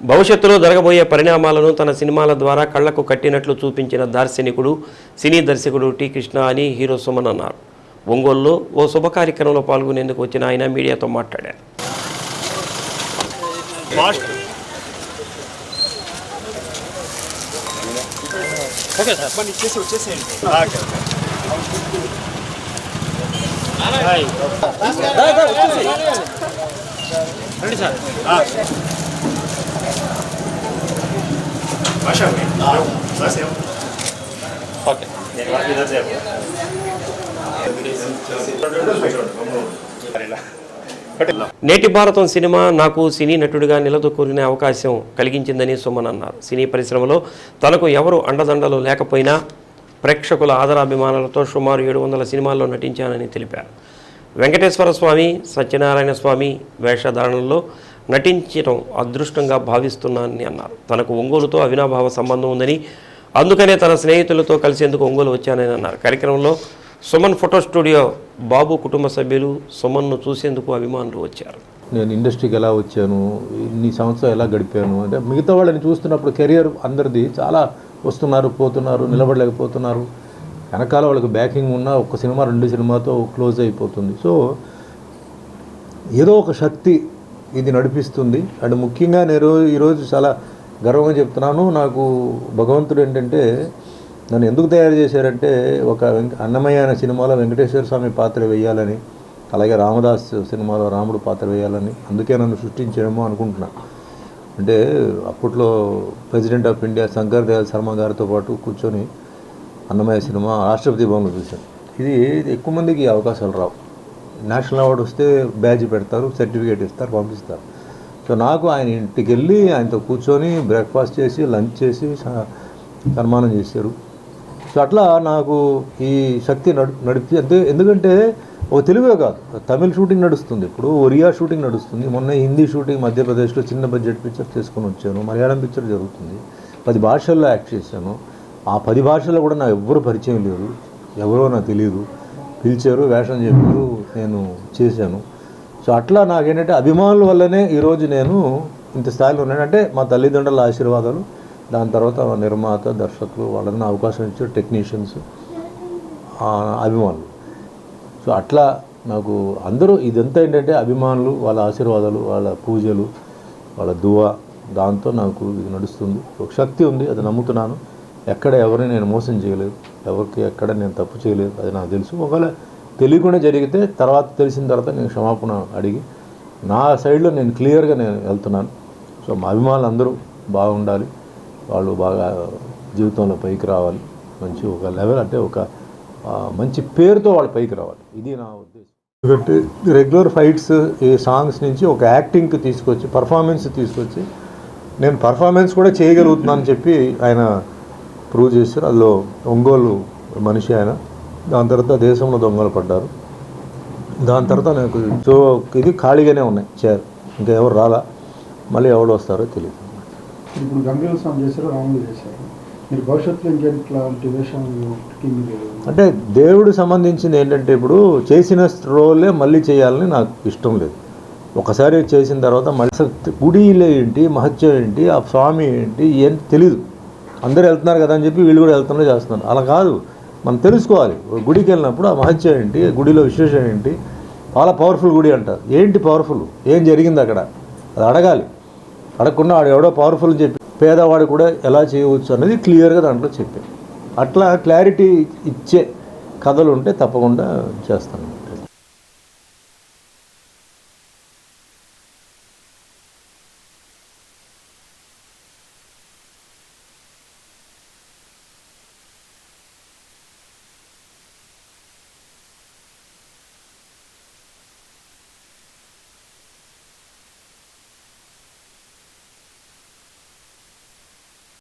భవిష్యత్తులో జరగబోయే పరిణామాలను తన సినిమాల ద్వారా కళ్ళకు కట్టినట్లు చూపించిన దార్శనికుడు సినీ దర్శకుడు టి కృష్ణ అని హీరో సుమన్ అన్నారు. ఒంగోలులో ఓ శుభ కార్యక్రమంలో పాల్గొనేందుకు వచ్చిన ఆయన మీడియాతో మాట్లాడారు. నేటి భారతం సినిమా నాకు సినీ నటుడిగా నిలదొక్కునే అవకాశం కలిగించిందని సుమన్ అన్నారు. సినీ పరిశ్రమలో తనకు ఎవరు అండదండలు లేకపోయినా ప్రేక్షకుల ఆదరాభిమానాలతో సుమారు ఏడు వందల సినిమాల్లో నటించానని తెలిపారు. వెంకటేశ్వర స్వామి సత్యనారాయణ స్వామి వేషధారణలో నటించడం అదృష్టంగా భావిస్తున్నానని అన్నారు. తనకు ఒంగోలుతో అవినాభావ సంబంధం ఉందని అందుకనే తన స్నేహితులతో కలిసేందుకు ఒంగోలు వచ్చానని అన్నారు. కార్యక్రమంలో సుమన్ ఫోటో స్టూడియో బాబు కుటుంబ సభ్యులు సుమన్ను చూసేందుకు అభిమానులు వచ్చారు. నేను ఇండస్ట్రీకి ఎలా వచ్చాను ఇన్ని సంవత్సరాలు ఎలా గడిపాను అంటే మిగతా వాళ్ళని చూస్తున్నప్పుడు కెరియర్ అందరిది చాలా వస్తున్నారు పోతున్నారు నిలబడలేకపోతున్నారు. వెనకాల వాళ్ళకి బ్యాకింగ్ ఉన్న ఒక సినిమా రెండు సినిమాతో క్లోజ్ అయిపోతుంది. సో ఏదో ఒక శక్తి ఇది నడిపిస్తుంది. అండ్ ముఖ్యంగా నేను ఈరోజు చాలా గర్వంగా చెప్తున్నాను. నాకు భగవంతుడు ఏంటంటే నన్ను ఎందుకు తయారు చేశారంటే ఒక అన్నమయ్య అనే సినిమాలో వెంకటేశ్వర స్వామి పాత్ర వేయాలని అలాగే రామదాస్ సినిమాలో రాముడు పాత్ర వేయాలని అందుకే నన్ను సృష్టించేమో అనుకుంటున్నా. అంటే అప్పట్లో president of India Shankar Dayal Sharma గారితో పాటు కూర్చొని అన్నమయ్య సినిమా రాష్ట్రపతి భవన్లో చూశాను. ఇది ఎక్కువ మందికి అవకాశాలు రావు. నేషనల్ అవార్డు వస్తే బ్యాజ్ పెడతారు సర్టిఫికేట్ ఇస్తారు పంపిస్తారు. సో నాకు ఆయన ఇంటికి వెళ్ళి ఆయనతో కూర్చొని బ్రేక్ఫాస్ట్ చేసి లంచ్ చేసి సన్మానం చేశారు. సో అట్లా నాకు ఈ శక్తి నడు నడిపి అంటే ఎందుకంటే ఓ తెలుగే కాదు తమిళ షూటింగ్ నడుస్తుంది ఇప్పుడు ఒరియా షూటింగ్ నడుస్తుంది. మొన్న హిందీ షూటింగ్ మధ్యప్రదేశ్లో చిన్న బడ్జెట్ పిక్చర్ చేసుకొని వచ్చాను. మలయాళం పిక్చర్ జరుగుతుంది. పది భాషల్లో యాక్ట్ చేశాను. ఆ పది భాషల్లో కూడా నాకు ఎవ్వరు పరిచయం లేదు ఎవరో నాకు తెలియదు పిలిచారు వేషం చెప్పారు నేను చేశాను. సో అట్లా నాకేంటంటే అభిమానుల వల్లనే ఈరోజు నేను ఇంత స్థాయిలో ఉన్నాను. అంటే మా తల్లిదండ్రుల ఆశీర్వాదాలు దాని తర్వాత నిర్మాత దర్శకులు వాళ్ళని అవకాశం ఇచ్చారు టెక్నీషియన్స్ అభిమానులు. సో అట్లా నాకు అందరూ ఇదంతా ఏంటంటే అభిమానులు వాళ్ళ ఆశీర్వాదాలు వాళ్ళ పూజలు వాళ్ళ దువా దాంతో నాకు ఇది నడుస్తుంది. ఒక శక్తి ఉంది అది నమ్ముతున్నాను. ఎక్కడ ఎవరిని నేను మోసం చేయలేదు. ఎవరికి ఎక్కడ నేను తప్పు చేయలేదు అది నాకు తెలుసు. ఒకవేళ తెలియకుండా జరిగితే తర్వాత తెలిసిన తర్వాత నేను క్షమాపణ అడిగి నా సైడ్లో నేను క్లియర్గా నేను వెళ్తున్నాను. సో మా అభిమానులు అందరూ బాగుండాలి. వాళ్ళు బాగా జీవితంలో పైకి రావాలి. మంచి ఒక లెవెల్ అంటే ఒక మంచి పేరుతో వాళ్ళు పైకి రావాలి. ఇది నా ఉద్దేశం. ఎందుకంటే రెగ్యులర్ ఫైట్స్ ఈ సాంగ్స్ నుంచి ఒక యాక్టింగ్కి తీసుకొచ్చి పర్ఫార్మెన్స్ తీసుకొచ్చి నేను పర్ఫార్మెన్స్ కూడా చేయగలుగుతున్నానని చెప్పి ఆయన ప్రూవ్ చేశారు అందులో ఒంగోలు మనిషి ఆయన. దాని తర్వాత దేశంలో దొంగలు పడ్డారు. దాని తర్వాత నాకు సో ఇది ఖాళీగానే ఉన్నాయి చైర్. ఇంకా ఎవరు రాలా? మళ్ళీ ఎవరు వస్తారో తెలియదు ఇప్పుడు గంభీర స్వామి చేశారు చేశారు. మీరు భవిష్యత్తులో ఇంకెట్లాంటి మీరు అంటే దేవుడు సంబంధించింది ఏంటంటే ఇప్పుడు చేసిన రోలే మళ్ళీ చేయాలని నాకు ఇష్టం లేదు. ఒకసారి చేసిన తర్వాత మళ్ళీ గుడిలో ఏంటి మహత్యం ఏంటి ఆ స్వామి ఏంటి ఏంటి తెలీదు. అందరూ వెళ్తున్నారు కదా అని చెప్పి వీళ్ళు కూడా వెళ్తున్నారు చేస్తున్నారు. అలా కాదు. మనం తెలుసుకోవాలి. గుడికి వెళ్ళినప్పుడు ఆ మహత్యం ఏంటి? గుడిలో విశేషం ఏంటి? చాలా పవర్ఫుల్ గుడి అంటారు. ఏంటి పవర్ఫుల్ ఏం జరిగింది అక్కడ? అది అడగాలి. అడగకుండా వాడు ఎవడో పవర్ఫుల్ అని చెప్పి పేదవాడు కూడా ఎలా చేయవచ్చు అనేది క్లియర్గా దాంట్లో చెప్పాను అట్లా క్లారిటీ ఇచ్చే కథలు ఉంటే తప్పకుండా చేస్తాను.